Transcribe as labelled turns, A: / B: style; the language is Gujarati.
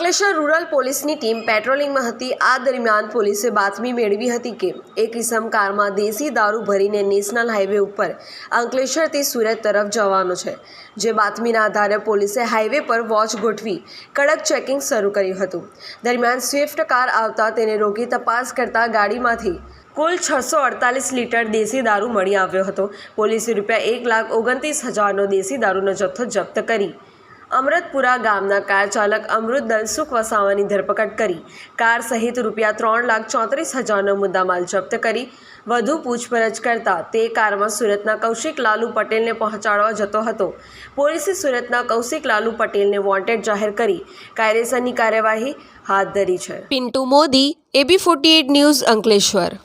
A: અંકલેશ્વર રૂરલ પોલીસની ટીમ પેટ્રોલિંગમાં હતી. આ દરમિયાન પોલીસે બાતમી મેળવી હતી કે એક ઇસમ કારમાં દેશી દારૂ ભરીને નેશનલ હાઈવે ઉપર અંકલેશ્વરથી સુરત તરફ જવાનો છે. જે બાતમીના આધારે પોલીસે હાઈવે પર વોચ ગોઠવી કડક ચેકિંગ શરૂ કર્યું હતું. દરમિયાન સ્વિફ્ટ કાર આવતા તેને રોકી તપાસ કરતા ગાડીમાંથી કુલ છસો અડતાલીસ લીટર દેશી દારૂ મળી આવ્યો હતો. પોલીસે રૂપિયા એક લાખ ઓગણત્રીસ હજારનો દેશી દારૂનો જથ્થો જપ્ત કરી અમૃતપુરા ગામના કાર ચાલક અમૃત દલસુખ વસાવાની ધરપકડ કરી. કાર સહિત રૂપિયા ત્રણ લાખ ચોત્રીસ હજારનો મુદ્દામાલ જપ્ત કરી. વધુ પૂછપરછ કરતા તે કારમાં સુરતના કૌશિક લાલુ પટેલને પહોંચાડવા જતો હતો. પોલીસે સુરતના કૌશિક લાલુ પટેલને વોન્ટેડ જાહેર કરી. કાયદેસરની કાર્યવાહી હાથ ધરી છે. Pintu Modi, A B forty news Ankleshwar.